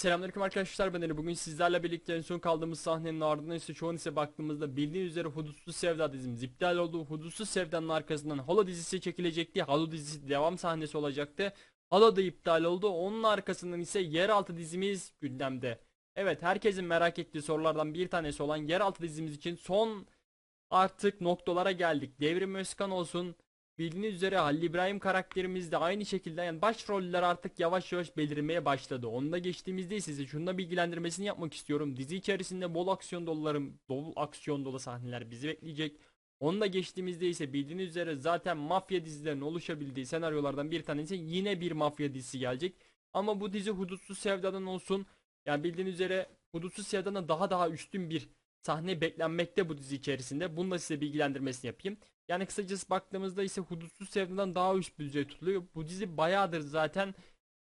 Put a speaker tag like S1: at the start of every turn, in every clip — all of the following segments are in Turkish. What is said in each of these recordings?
S1: Selamünaleyküm arkadaşlar ben Ali. Bugün sizlerle birlikte en son kaldığımız sahnenin ardından ise şu ise baktığımızda bildiğiniz üzere Hudutsuz Sevda dizimiz iptal oldu. Hudutsuz Sevda'nın arkasından Halo dizisi çekilecekti. Halo dizisi devam sahnesi olacaktı. Halo da iptal oldu. Onun arkasından ise Yeraltı dizimiz gündemde. Evet herkesin merak ettiği sorulardan bir tanesi olan Yeraltı dizimiz için son artık noktalara geldik. Devrim Özkan olsun. Bildiğiniz üzere Halil İbrahim karakterimiz de aynı şekilde yani başroller artık yavaş yavaş belirmeye başladı. Onda geçtiğimizde size şununla bilgilendirmesini yapmak istiyorum. Dizi içerisinde bol aksiyon dolularım, bol aksiyon dolu sahneler bizi bekleyecek. Onda geçtiğimizde ise bildiğiniz üzere zaten mafya dizilerinin oluşabildiği senaryolardan bir tanesi yine bir mafya dizisi gelecek. Ama bu dizi Hudutsuz Sevda'dan olsun. Yani bildiğiniz üzere Hudutsuz Sevda'dan daha daha üstün bir sahne beklenmekte bu dizi içerisinde. Bunu da size bilgilendirmesini yapayım. Yani kısacası baktığımızda ise Hudutsuz Sevda'dan daha üst bir tutuluyor. Bu dizi bayağıdır zaten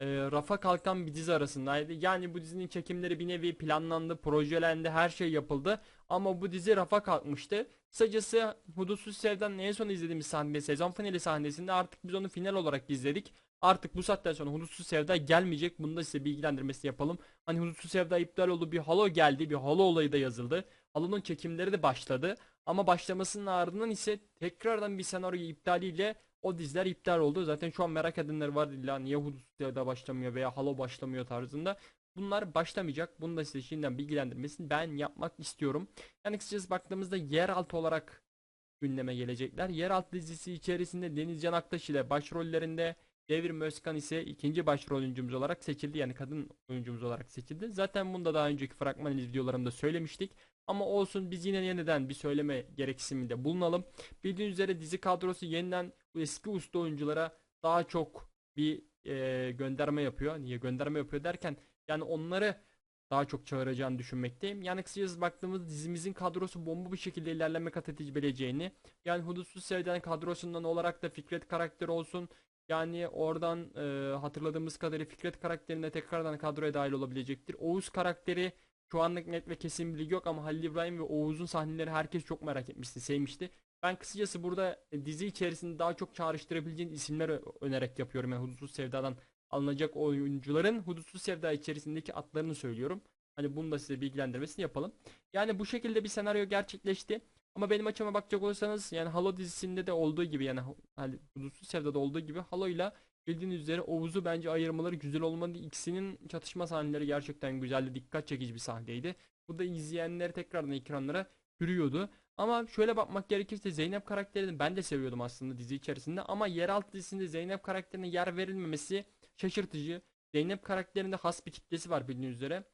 S1: e, rafa kalkan bir dizi arasındaydı. Yani bu dizinin çekimleri bir nevi planlandı, projelendi, her şey yapıldı. Ama bu dizi rafa kalkmıştı. Kısacası Hudutsuz Sevda'nın en son izlediğimiz sahne sezon finali sahnesinde artık biz onu final olarak izledik. Artık bu saatten sonra Hudutsuz Sevda gelmeyecek. Bunu da size bilgilendirmesi yapalım. Hani Hudutsuz Sevda iptal oldu. Bir halo geldi. Bir halo olayı da yazıldı. Halo'nun çekimleri de başladı. Ama başlamasının ardından ise tekrardan bir senaryo iptaliyle o diziler iptal oldu. Zaten şu an merak edenler var illa niye Sevda başlamıyor veya Halo başlamıyor tarzında. Bunlar başlamayacak. Bunu da size şimdiden bilgilendirmesini ben yapmak istiyorum. Yani kısacası baktığımızda yeraltı olarak gündeme gelecekler. Yeraltı dizisi içerisinde Denizcan Aktaş ile başrollerinde Devrim Özkan ise ikinci başrol oyuncumuz olarak seçildi. Yani kadın oyuncumuz olarak seçildi. Zaten bunu da daha önceki fragman videolarımda söylemiştik. Ama olsun biz yine yeniden bir söyleme gereksiniminde bulunalım. Bildiğiniz üzere dizi kadrosu yeniden eski usta oyunculara daha çok bir e, gönderme yapıyor. Niye gönderme yapıyor derken yani onları daha çok çağıracağını düşünmekteyim. Yani kısacası baktığımız dizimizin kadrosu bomba bir şekilde ilerleme kat edebileceğini yani Hudutsuz Sevden kadrosundan olarak da Fikret karakteri olsun yani oradan e, hatırladığımız kadarıyla Fikret karakterine tekrardan kadroya dahil olabilecektir. Oğuz karakteri şu anlık net ve kesin bilgi yok ama Halil İbrahim ve Oğuz'un sahneleri herkes çok merak etmişti, sevmişti. Ben kısacası burada e, dizi içerisinde daha çok çağrıştırabileceğin isimler önerek yapıyorum. Yani Hudutsuz Sevda'dan alınacak oyuncuların Hudutsuz Sevda içerisindeki adlarını söylüyorum. Hani bunu da size bilgilendirmesini yapalım. Yani bu şekilde bir senaryo gerçekleşti. Ama benim açıma bakacak olursanız yani Halo dizisinde de olduğu gibi yani Hudutsuz Sevda'da olduğu gibi Halo'yla bildiğiniz üzere Oğuz'u bence ayırmaları güzel olmadı. İkisinin çatışma sahneleri gerçekten güzeldi. Dikkat çekici bir sahneydi. Bu da izleyenleri tekrardan ekranlara yürüyordu. Ama şöyle bakmak gerekirse Zeynep karakterini ben de seviyordum aslında dizi içerisinde. Ama yeraltı dizisinde Zeynep karakterine yer verilmemesi şaşırtıcı. Zeynep karakterinde has bir kitlesi var bildiğiniz üzere.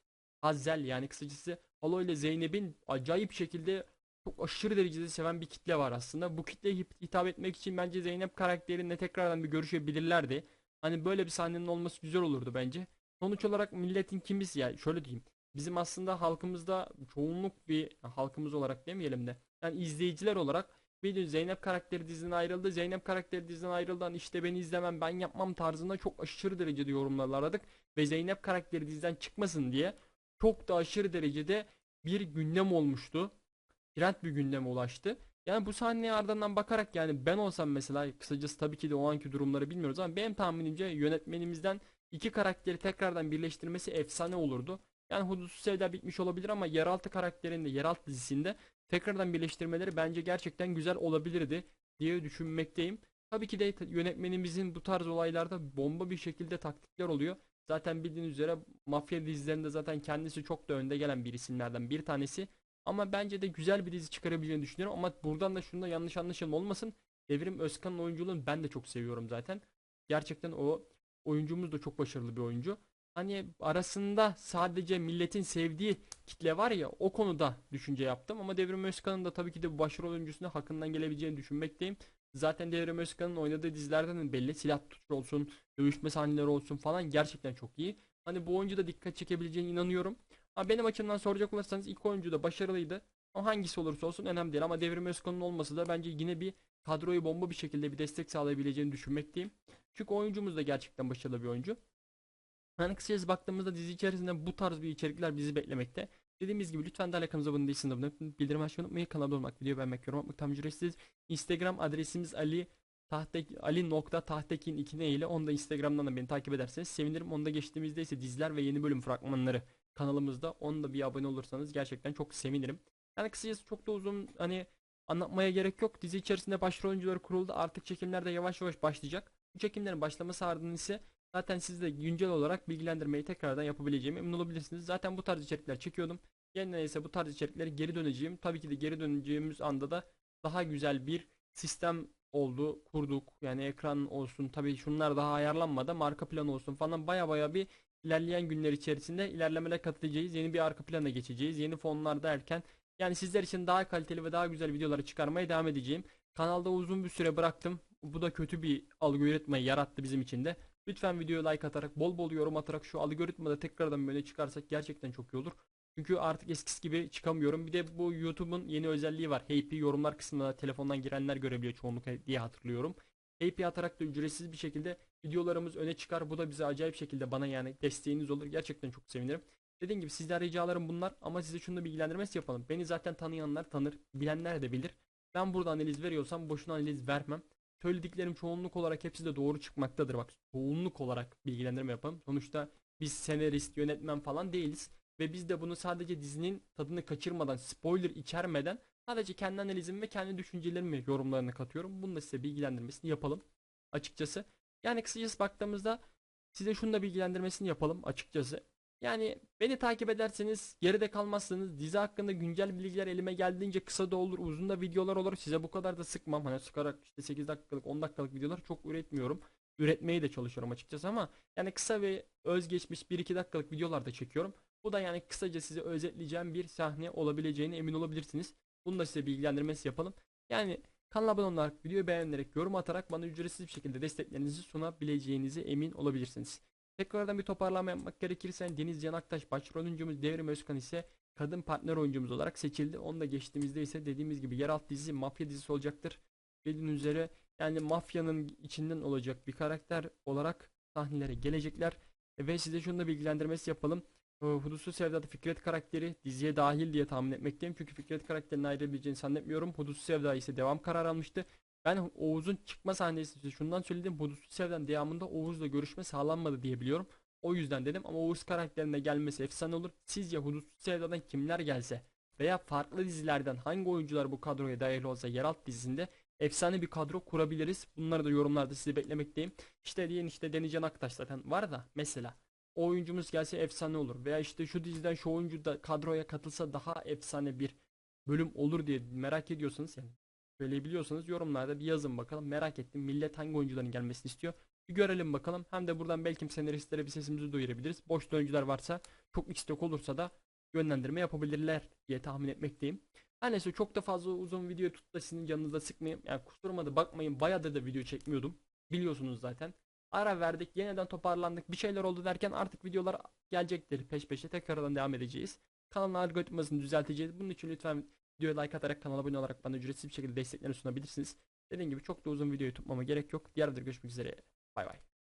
S1: Hazel yani kısacası Halo ile Zeynep'in acayip şekilde çok aşırı derecede seven bir kitle var aslında. Bu kitleye hit- hitap etmek için bence Zeynep karakterine tekrardan bir görüşebilirlerdi. Hani böyle bir sahnenin olması güzel olurdu bence. Sonuç olarak milletin kimiz ya şöyle diyeyim. Bizim aslında halkımızda çoğunluk bir halkımız olarak demeyelim de yani izleyiciler olarak biliyorsun Zeynep karakteri diziden ayrıldı. Zeynep karakteri diziden ayrıldan işte beni izlemem ben yapmam tarzında çok aşırı derecede yorumlar aradık. Ve Zeynep karakteri diziden çıkmasın diye çok da aşırı derecede bir gündem olmuştu trend bir gündeme ulaştı. Yani bu sahneye ardından bakarak yani ben olsam mesela kısacası tabii ki de o anki durumları bilmiyoruz ama benim tahminimce yönetmenimizden iki karakteri tekrardan birleştirmesi efsane olurdu. Yani Hudutsuz Sevda bitmiş olabilir ama Yeraltı karakterinde, Yeraltı dizisinde tekrardan birleştirmeleri bence gerçekten güzel olabilirdi diye düşünmekteyim. Tabii ki de yönetmenimizin bu tarz olaylarda bomba bir şekilde taktikler oluyor. Zaten bildiğiniz üzere mafya dizilerinde zaten kendisi çok da önde gelen bir isimlerden bir tanesi. Ama bence de güzel bir dizi çıkarabileceğini düşünüyorum. Ama buradan da şunda yanlış anlaşılma olmasın. Devrim Özkan'ın oyunculuğunu ben de çok seviyorum zaten. Gerçekten o oyuncumuz da çok başarılı bir oyuncu. Hani arasında sadece milletin sevdiği kitle var ya o konuda düşünce yaptım. Ama Devrim Özkan'ın da tabii ki de bu başrol oyuncusuna hakkından gelebileceğini düşünmekteyim. Zaten Devrim Özkan'ın oynadığı dizilerden belli silah tutuşu olsun, dövüşme sahneleri olsun falan gerçekten çok iyi. Hani bu oyuncu da dikkat çekebileceğine inanıyorum. Ama benim açımdan soracak olursanız ilk oyuncu da başarılıydı. O hangisi olursa olsun önemli değil ama Devrim Özkan'ın olması da bence yine bir kadroyu bomba bir şekilde bir destek sağlayabileceğini düşünmekteyim. Çünkü oyuncumuz da gerçekten başarılı bir oyuncu. Yani kısacası baktığımızda dizi içerisinde bu tarz bir içerikler bizi beklemekte. Dediğimiz gibi lütfen de alakamıza abone değilsiniz abone. Bildirim açmayı unutmayın. Kanala abone olmak, video beğenmek, yorum atmak tam ücretsiz. Instagram adresimiz Ali Tahtek Ali nokta Tahtekin ikine ile onu da Instagram'dan da beni takip ederseniz sevinirim. Onu da geçtiğimizde ise diziler ve yeni bölüm fragmanları kanalımızda. Onu da bir abone olursanız gerçekten çok sevinirim. Yani kısacası çok da uzun hani anlatmaya gerek yok. Dizi içerisinde başrol oyuncuları kuruldu. Artık çekimler de yavaş yavaş başlayacak. Bu çekimlerin başlaması ardından ise zaten sizde güncel olarak bilgilendirmeyi tekrardan yapabileceğime emin olabilirsiniz. Zaten bu tarz içerikler çekiyordum. Yeniden ise bu tarz içeriklere geri döneceğim. Tabii ki de geri döneceğimiz anda da daha güzel bir sistem oldu, kurduk. Yani ekran olsun, tabii şunlar daha ayarlanmadı. Marka plan olsun falan baya baya bir ilerleyen günler içerisinde ilerlemelere katılacağız. Yeni bir arka plana geçeceğiz. Yeni fonlar derken yani sizler için daha kaliteli ve daha güzel videoları çıkarmaya devam edeceğim. Kanalda uzun bir süre bıraktım. Bu da kötü bir algoritmayı yarattı bizim için de. Lütfen videoya like atarak, bol bol yorum atarak şu algoritmada tekrardan böyle çıkarsak gerçekten çok iyi olur. Çünkü artık eskisi gibi çıkamıyorum. Bir de bu YouTube'un yeni özelliği var. HP yorumlar kısmına telefondan girenler görebiliyor çoğunluk diye hatırlıyorum. HP atarak da ücretsiz bir şekilde videolarımız öne çıkar. Bu da bize acayip şekilde bana yani desteğiniz olur. Gerçekten çok sevinirim. Dediğim gibi sizden ricalarım bunlar ama size şunu da bilgilendirmesi yapalım. Beni zaten tanıyanlar tanır, bilenler de bilir. Ben burada analiz veriyorsam boşuna analiz vermem. Söylediklerim çoğunluk olarak hepsi de doğru çıkmaktadır. Bak çoğunluk olarak bilgilendirme yapalım. Sonuçta biz senarist, yönetmen falan değiliz. Ve biz de bunu sadece dizinin tadını kaçırmadan, spoiler içermeden sadece kendi analizimi ve kendi düşüncelerimi yorumlarına katıyorum. Bunu da size bilgilendirmesini yapalım açıkçası. Yani kısacası baktığımızda size şunu da bilgilendirmesini yapalım açıkçası. Yani beni takip ederseniz geride kalmazsınız. Dizi hakkında güncel bilgiler elime geldiğince kısa da olur, uzun da videolar olur. Size bu kadar da sıkmam. Hani sıkarak işte 8 dakikalık, 10 dakikalık videolar çok üretmiyorum. Üretmeyi de çalışıyorum açıkçası ama yani kısa ve özgeçmiş 1-2 dakikalık videolar da çekiyorum. Bu da yani kısaca size özetleyeceğim bir sahne olabileceğine emin olabilirsiniz. Bunu da size bilgilendirmesi yapalım. Yani kanala abone olarak, videoyu beğenerek, yorum atarak bana ücretsiz bir şekilde desteklerinizi sunabileceğinize emin olabilirsiniz. Tekrardan bir toparlama yapmak gerekirse Deniz Can Aktaş başrol oyuncumuz Devrim Özkan ise kadın partner oyuncumuz olarak seçildi. Onu da geçtiğimizde ise dediğimiz gibi yeraltı dizi mafya dizisi olacaktır. Bildiğiniz üzere yani mafyanın içinden olacak bir karakter olarak sahnelere gelecekler. Ve size şunu da bilgilendirmesi yapalım. Ee, Hudutsuz Sevda'da Fikret karakteri diziye dahil diye tahmin etmekteyim. Çünkü Fikret karakterinin ayrılabileceğini zannetmiyorum. Hudutsuz Sevda ise devam kararı almıştı. Ben Oğuz'un çıkma sahnesi şundan söyledim. Hudutsuz Sevda'nın devamında Oğuz'la görüşme sağlanmadı diye biliyorum. O yüzden dedim ama Oğuz karakterine gelmesi efsane olur. Sizce Hudutsuz Sevda'dan kimler gelse veya farklı dizilerden hangi oyuncular bu kadroya dahil olsa yeraltı dizisinde efsane bir kadro kurabiliriz. Bunları da yorumlarda sizi beklemekteyim. İşte diyen işte Denican Aktaş zaten var da mesela oyuncumuz gelse efsane olur. Veya işte şu diziden şu oyuncu da kadroya katılsa daha efsane bir bölüm olur diye merak ediyorsanız yani söyleyebiliyorsanız yorumlarda bir yazın bakalım. Merak ettim millet hangi oyuncuların gelmesini istiyor. Bir görelim bakalım. Hem de buradan belki senaristlere bir sesimizi duyurabiliriz. Boş oyuncular varsa çok istek olursa da yönlendirme yapabilirler diye tahmin etmekteyim. Her neyse çok da fazla uzun video tut da sizin canınıza sıkmayayım. Yani kusuruma da bakmayın bayağıdır da video çekmiyordum. Biliyorsunuz zaten. Ara verdik yeniden toparlandık bir şeyler oldu derken artık videolar gelecektir peş peşe tekrardan devam edeceğiz. Kanalın algoritmasını düzelteceğiz. Bunun için lütfen videoya like atarak kanala abone olarak bana ücretsiz bir şekilde desteklerini sunabilirsiniz. Dediğim gibi çok da uzun videoyu tutmama gerek yok. Diğer videoda görüşmek üzere. Bay bay.